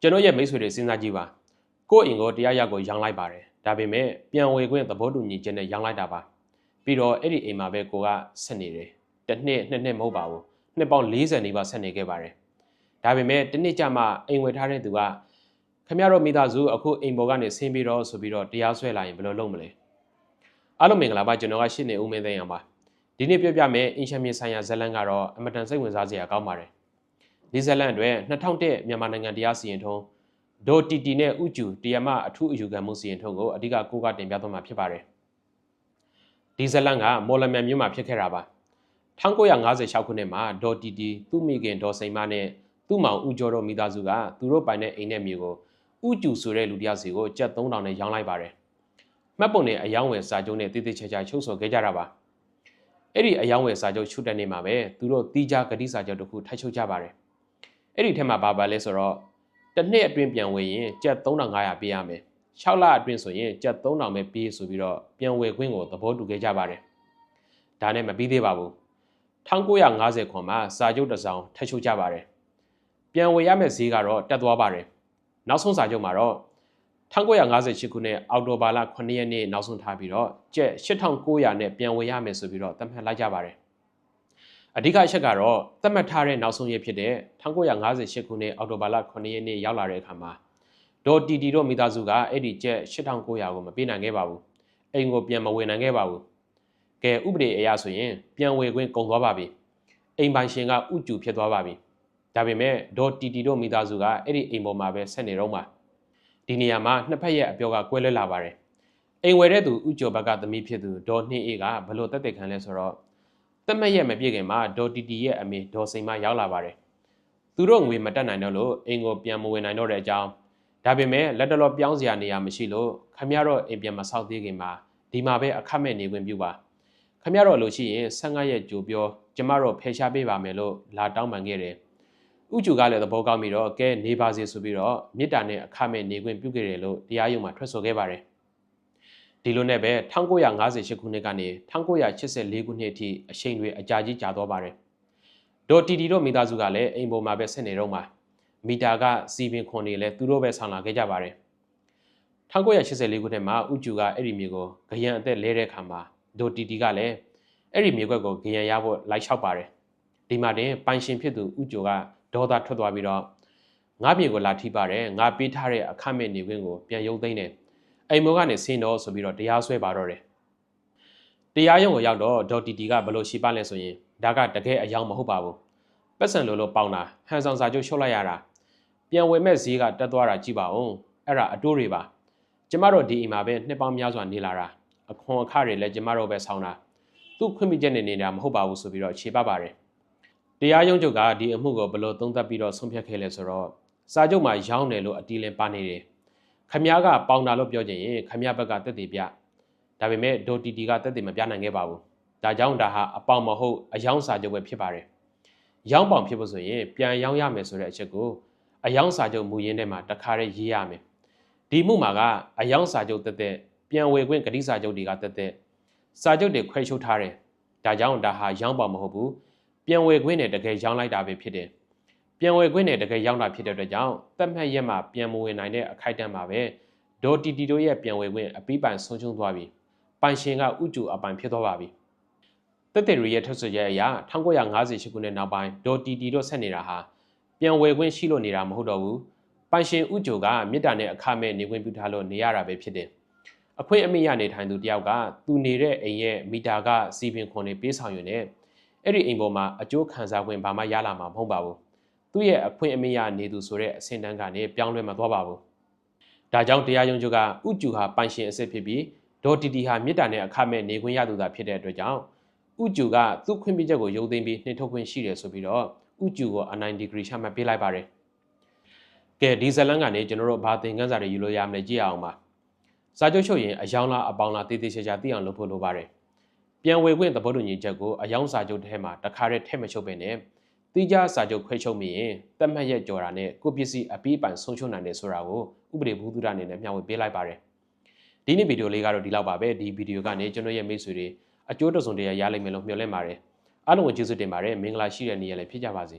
ကျွန်တော်ရဲ့မိတ်ဆွေတွေစဉ်းစားကြည့်ပါကိုယ့်အိမ်ကိုတရားရောက်ကိုရောင်းလိုက်ပါတယ်ဒါပေမဲ့ပြန်ဝေခွင့်သဘောတူညီချက်နဲ့ရောင်းလိုက်တာပါပြီးတော့အဲ့ဒီအိမ်မှာပဲကိုကဆက်နေတယ်တစ်နှစ်နှစ်နှစ်မဟုတ်ပါဘူးနှစ်ပေါင်း40နီးပါးဆက်နေခဲ့ပါတယ်ဒါပေမဲ့တစ်နှစ်ကြာမှအိမ်ဝယ်ထားတဲ့သူကခမရတို့မိသားစုအခုအိမ်ပေါ်ကနေဆင်းပြီးတော့ဆိုပြီးတော့တရားစွဲလာရင်ဘယ်လိုလုပ်မလဲအားလုံးမင်္ဂလာပါကျွန်တော်ကရှင်းနေဦးမင်းသိန်းအောင်ပါဒီနေ့ပြောပြမယ်အင်ရှင်မြေဆိုင်ရာဇလန်ကတော့အမတန်စိတ်ဝင်စားစရာကောင်းပါတယ် ဒီဇလန်အတွက်2001မြန်မာနိုင်ငံတရားစီရင်ထုံးဒိုတီတီနဲ့ဥကျူတရားမအထူးအယူခံမှုစီရင်ထုံးကိုအဓိကကိုကတင်ပြသွားမှာဖြစ်ပါတယ်ဒီဇလန်ကမော်လမြိုင်မြို့မှာဖြစ်ခဲ့တာပါ1956ခုနှစ်မှာဒေါ်တီတီသူ့မိခင်ဒေါ်စိန်မနဲ့သူ့မောင်ဦးကျော်တို့မိသားစုကသူတို့ပိုင်တဲ့အိမ်နဲ့မြေကိုဥကျူဆိုတဲ့လူတစ်ယောက်စီကိုကြက်3000နဲ့ရောင်းလိုက်ပါတယ်မှတ်ပုံနဲ့အယောင်းဝယ်စာချုပ်နဲ့တည်တည်ချာချာချုပ်ဆိုခဲ့ကြတာပါအဲ့ဒီအယောင်းဝယ်စာချုပ်ချုပ်တဲ့နေ့မှာပဲသူတို့တီးခြားဂတိစာချုပ်တစ်ခုထပ်ချုပ်ကြပါတယ် အဲ့ဒီထက်မှာဘာပါလဲဆိုတော့တစ်နှစ်အတွင်းပြန်ဝယ်ရင်ကြက်3500ပေးရမယ်6လအတွင်းဆိုရင်ကြက်3000ပဲပေးဆိုပြီးတော့ပြန်ဝယ်ခွင့်ကိုသဘောတူခဲ့ကြပါတယ်ဒါနဲ့မပြီးသေးပါဘူး1950ခွန်မှာစာချုပ်တစ်စောင်ထပ်ချုပ်ကြပါတယ်ပြန်ဝယ်ရမယ့်ဈေးကတော့တက်သွားပါတယ်နောက်ဆုံးစာချုပ်မှာတော့1958ခုနှစ်အောက်တိုဘာလ9ရက်နေ့နောက်ဆုံးထားပြီးတော့ကျက်8900နဲ့ပြန်ဝယ်ရမယ်ဆိုပြီးတော့သတ်မှတ်လိုက်ကြပါတယ် အဓိကအချက်ကတော့သတ်မှတ်ထားတဲ့နောက်ဆုံးရက်ဖြစ်တဲ့1958ခုနှစ်အောက်တိုဘာလ9ရက်နေ့ရောက်လာတဲ့အခါမှာဒေါ်တီတီတို့မိသားစုကအဲ့ဒီကျက်8900ကိုမပေးနိုင်ခဲ့ပါဘူးအိမ်ကိုပြန်မဝယ်နိုင်ခဲ့ပါဘူးကဲဥပဒေအရဆိုရင်ပြန်ဝယ်ခွင့်ကုန်သွားပါပြီအိမ်ပိုင်ရှင်ကဥကျူဖြစ်သွားပါပြီဒါပေမဲ့ဒေါ်တီတီတို့မိသားစုကအဲ့ဒီအိမ်ပေါ်မှာပဲဆက်နေတော့မှာဒီနေရာမှာနှစ်ဖက်ရဲ့အပြောကကွဲလွဲလာပါတယ်အိမ်ဝယ်တဲ့သူဥကျော်ဘက်ကသမီးဖြစ်သူဒေါ်နှင်းအေးကဘလို့တက်တက်ခံလဲဆိုတော့ တက်မက်ရဲ့မပြည့်ခင်မှာဒေါ်တီတီရဲ့အမေဒေါ်စိန်မရောက်လာပါတယ်သူတို့ငွေမတက်နိုင်တော့လို့အိမ်ကိုပြန်မဝင်နိုင်တော့တဲ့အကြောင်းဒါပေမဲ့လက်တလောပြောင်းစရာနေရာမရှိလို့ခမရတော့အိမ်ပြန်မဆောက်သေးခင်မှာဒီမှာပဲအခမဲ့နေခွင့်ပြုပါခမရတော့လို့ရှိရင်15ရက်ကြိုပြောကျမတို့ဖယ်ရှားပေးပါမယ်လို့လာတောင်းပန်ခဲ့တယ်ဥကျူကလည်းသဘောကောင်းပြီးတော့ကဲနေပါစေဆိုပြီးတော့မေတ္တာနဲ့အခမဲ့နေခွင့်ပြုခဲ့တယ်လို့တရားရုံးမှာထွက်ဆိုခဲ့ပါတယ် ဒီလိုနဲ့ပဲ1958ခုနှစ်ကနေ1984ခုနှစ်အထိအချိန်တွေအကြာကြီးကြာသွားပါတယ်ဒေါ်တီတီတို့မိသားစုကလည်းအိမ်ပေါ်မှာပဲဆက်နေတော့မှာမီတာကစီပင်ခွန်နေလဲသူတို့ပဲဆောင်လာခဲ့ကြပါတယ်1984ခုနှစ်မှာဥကျူကအဲ့ဒီမြေကိုဂယံအသက်လဲတဲ့အခါမှာဒေါ်တီတီကလည်းအဲ့ဒီမြေကွက်ကိုဂယံရဖို့လိုက်လျှောက်ပါတယ်ဒီမှာတင်ပိုင်ရှင်ဖြစ်သူဥကျူကဒေါသထွက်သွားပြီးတော့ငါမြေကိုလာထိပါတယ်ငါပေးထားတဲ့အခမဲ့နေခွင့်ကိုပြန်ရုပ်သိမ်းတယ် အိမ်မောကနေဆင်းတော့ဆိုပြီးတော့တရားစွဲပါတော့တယ်တရားရုံးကိုရောက်တော့ဒေါ်တီတီကဘလို့ရှိပါလဲဆိုရင်ဒါကတကယ်အယောင်မဟုတ်ပါဘူးပတ်စံလိုလိုပေါင်တာဟန်ဆောင်စာချုပ်ရှုပ်လိုက်ရတာပြန်ဝယ်မဲ့ဈေးကတက်သွားတာကြည့်ပါဦးအဲ့ဒါအတိုးတွေပါကျမတို့ဒီအိမ်မှာပဲနှစ်ပေါင်းများစွာနေလာတာအခွန်အခတွေလည်းကျမတို့ပဲဆောင်းတာသူ့ခွင့်ပြုချက်နဲ့နေတာမဟုတ်ပါဘူးဆိုပြီးတော့ခြေပပါတယ်တရားရုံးချုပ်ကဒီအမှုကိုဘယ်လိုသုံးသပ်ပြီးတော့ဆုံးဖြတ်ခဲ့လဲဆိုတော့စာချုပ်မှာရောင်းတယ်လို့အတီးလင်းပါနေတယ် ခမ ्या ကပေါင်တာလို့ပြောချင်ရင်ခမ ्या ဘက်ကတက်တည်ပြဒါပေမဲ့ဒိုတီတီကတက်တည်မပြနိုင်ခဲ့ပါဘူးဒါကြောင့်ဒါဟာအပေါင်မဟုတ်အယောင်းစာချုပ်ပဲဖြစ်ပါတယ်ရောင်းပေါင်ဖြစ်ဖို့ဆိုရင်ပြန်ရောင်းရမယ်ဆိုတဲ့အချက်ကိုအယောင်းစာချုပ်မူရင်းထဲမှာတခါတည်းရေးရမယ်ဒီမှုမှာကအယောင်းစာချုပ်တက်တဲ့ပြန်ဝယ်ခွင့်ဂတိစာချုပ်တွေကတက်တဲ့စာချုပ်တွေခွဲချုပ်ထားတယ်ဒါကြောင့်ဒါဟာရောင်းပေါင်မဟုတ်ဘူးပြန်ဝယ်ခွင့်နဲ့တကယ်ရောင်းလိုက်တာပဲဖြစ်တယ် ပြန်ဝယ်ခွင့်နဲ့တကယ်ရောင်းတာဖြစ်တဲ့အတွက်ကြောင့်တက်မှတ်ရက်မှာပြန်မဝင်နိုင်တဲ့အခိုက်အတန့်မှာပဲဒေါ်တီတီတို့ရဲ့ပြန်ဝယ်ခွင့်အပိပိုင်ဆုံးရှုံးသွားပြီပိုင်ရှင်ကဥကျူအပိုင်ဖြစ်သွားပါပြီတက်တဲ့ရီရဲ့ထုတ်ဆိုချက်အရ1958ခုနှစ်နောက်ပိုင်းဒေါ်တီတီတို့ဆက်နေတာဟာပြန်ဝယ်ခွင့်ရှိလို့နေတာမဟုတ်တော့ဘူးပိုင်ရှင်ဥကျူကမြစ်တာနဲ့အခမဲ့နေခွင့်ပြုထားလို့နေရတာပဲဖြစ်တယ်အခွင့်အမိရနေထိုင်သူတယောက်ကသူနေတဲ့အိမ်ရဲ့မီတာကစီပင်ခွန်နေပေးဆောင်ယူနေအဲ့ဒီအိမ်ပေါ်မှာအကျိုးခံစား권ဘာမှရလာမှာမဟုတ်ပါဘူး သူ့ရဲ့အခွင့်အမရနေသူဆိုတဲ့အဆင့်တန်းကနေပြောင်းလဲမသွားပါဘူးဒါကြောင့်တရားရုံးချုပ်ကဥကျူဟာပိုင်ရှင်အစစ်ဖြစ်ပြီးဒေါ်တီတီဟာမြစ်တာနဲ့အခမဲ့နေခွင့်ရသူသာဖြစ်တဲ့အတွက်ကြောင့်ဥကျူကသူ့ခွင့်ပြုချက်ကိုရုပ်သိမ်းပြီးနှင်ထုတ်ခွင့်ရှိတယ်ဆိုပြီးတော့ဥကျူကိုအနိုင်ဒီဂရီချမှတ်ပေးလိုက်ပါတယ်ကဲဒီဇလန်ကနေကျွန်တော်တို့ဘာသင်ခန်းစာတွေယူလို့ရမလဲကြည့်အောင်ပါစာချုပ်ချုပ်ရင်အယောင်းလားအပေါင်းလားတည်တည်ချာချာသိအောင်လုပ်ဖို့လိုပါတယ်ပြန်ဝေခွင့်သဘောတူညီချက်ကိုအယောင်းစာချုပ်ထဲမှာတခါတည်းထည့်မချုပ်ပဲနဲ့ တိကျစာချုပ်ခွဲချုပ်မိရင်တတ်မှတ်ရက်ကြော်တာနဲ့ကိုပစ္စည်းအပီးပိုင်ဆုံးရှုံးနိုင်တယ်ဆိုတာကိုဥပဒေဘူးသူရအနေနဲ့မျှဝေပေးလိုက်ပါတယ်ဒီနေ့ဗီဒီယိုလေးကတော့ဒီလောက်ပါပဲဒီဗီဒီယိုကနေကျွန်တော်ရဲ့မိတ်ဆွေတွေအကျိုးတစုံတရာရလိမ့်မယ်လို့မျှော်လင့်ပါတယ်အားလုံးကိုကျေးဇူးတင်ပါတယ်မင်္ဂလာရှိတဲ့နေ့ရက်လေးဖြစ်ကြပါစေ